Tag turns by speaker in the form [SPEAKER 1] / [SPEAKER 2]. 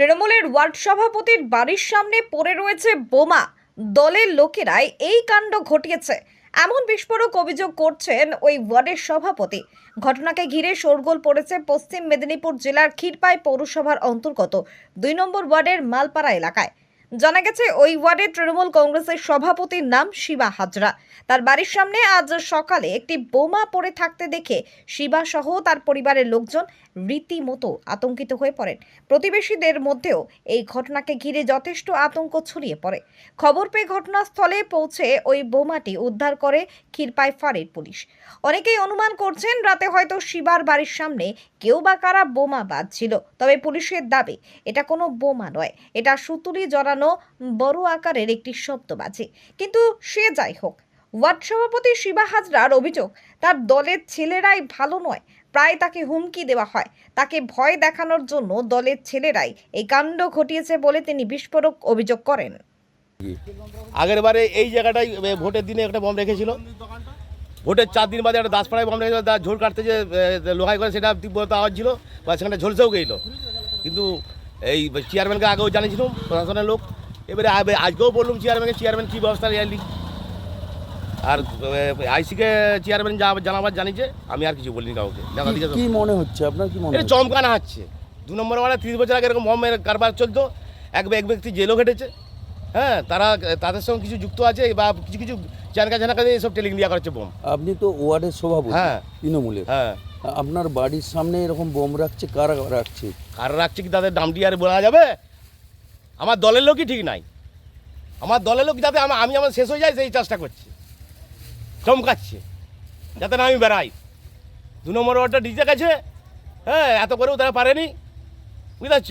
[SPEAKER 1] তৃণমূলের ওয়ার্ড সভাপতির বাড়ির সামনে পড়ে রয়েছে বোমা। দলের লোকেরাই এই কাণ্ড ঘটিয়েছে। এমন বিস্ফোরক অভিযোগ করছেন ওই ওয়ার্ডের সভাপতি। ঘটনাকে ঘিরে শোরগোল পড়েছে পশ্চিম মেদিনীপুর জেলার ক্ষীরপাই পৌরসভার অন্তর্গত দুই নম্বর ওয়ার্ডের মালপাড়া এলাকায়। জানা গেছে, ওই ওয়ার্ডে তৃণমূল কংগ্রেসের সভাপতির নাম শিবা হাজরা। তার বাড়ির সামনে আজ সকালে একটি বোমা পড়ে থাকতে দেখে শিবা সহ তার পরিবারের লোকজন রীতিমতো আতঙ্কিত হয়ে পড়েন। প্রতিবেশীদের মধ্যেও এই ঘটনাকে ঘিরে যথেষ্ট আতঙ্ক ছড়িয়ে পড়ে। খবর পেয়ে ঘটনাস্থলে পৌঁছে ওই বোমাটি উদ্ধার করে ক্ষীরপাই ফাঁড়ির পুলিশ। অনেকেই অনুমান করছেন, রাতে হয়তো শিবার বাড়ির সামনে কেউ বা কারা বোমা বাঁধছিল। তবে পুলিশের দাবি, এটা কোনো বোমা নয়। এটা সুতুলি জড়ানো বড় আকারের একটি শব্দবাজি কিন্তু সে যাই হোক, ওয়ার্ড সভাপতি শিবা হাজরার অভিযোগ, তার দলের ছেলেরাই ভালো নয়, প্রায় তাকে হুমকি দেওয়া হয়। তাকে ভয় দেখানোর জন্য দলের ছেলেরাই এই কাণ্ড ঘটিয়েছে বলে তিনি বিস্ফোরক অভিযোগ করেন।
[SPEAKER 2] আগের বারে এই জায়গাটায় ভোটের দিনে একটা বম রেখেছিল। ভোটের চার দিন বাদে একটা দাসপাড়ায় বম রেখেছিল তার ঝোল কাটতে যে লোহাই করে সেটা তীব্রতা আওয়াজ ছিল বা সেখানে ঝলসেও গেছিল। কিন্তু এই চেয়ারম্যানকে আগেও জানিয়েছিলাম প্রশাসনের লোক। এবারে আজকেও বললাম চেয়ারম্যানকে চেয়ারম্যান কী ব্যবস্থা নেয়নি আর আইসিকে চেয়ারম্যান যা জানাবার জানিয়েছে আমি আর কিছু বলিনি কাউকে।
[SPEAKER 3] কি- মনে হচ্ছে? আপনার কি মনে
[SPEAKER 2] চমকানো হচ্ছে। দু নম্বর ওয়ার্ডে তিরিশ বছর আগে এরকম বমের কারবার চলতো। এক এক ব্যক্তি জেলও ঘটেছে হ্যাঁ তারা তাদের সঙ্গে কিছু যুক্ত আছে বা কিছু কিছু জানকা জানাকা দিয়ে এইসব টেলিং দিয়া করছে বোম।
[SPEAKER 3] আপনি তো ওয়ার্ডের সভাপতি
[SPEAKER 2] হ্যাঁ।
[SPEAKER 3] তৃণমূলের।
[SPEAKER 2] হ্যাঁ।
[SPEAKER 3] আপনার বাড়ির সামনে এরকম বোম রাখছে, কারা রাখছে?
[SPEAKER 2] কার রাখছে কি তাদের নামটি আর বলা যাবে? আমার দলের লোকই ঠিক নাই। আমার দলের লোক যাতে আমি আমার শেষ হয়ে যাই সেই চেষ্টা করছি। চমকাচ্ছে যাতে না আমি বেড়াই। দু নম্বর ওয়ার্ডটা ডিজে গেছে হ্যাঁ এত করেও তারা পারেনি। বুঝতে পারছ?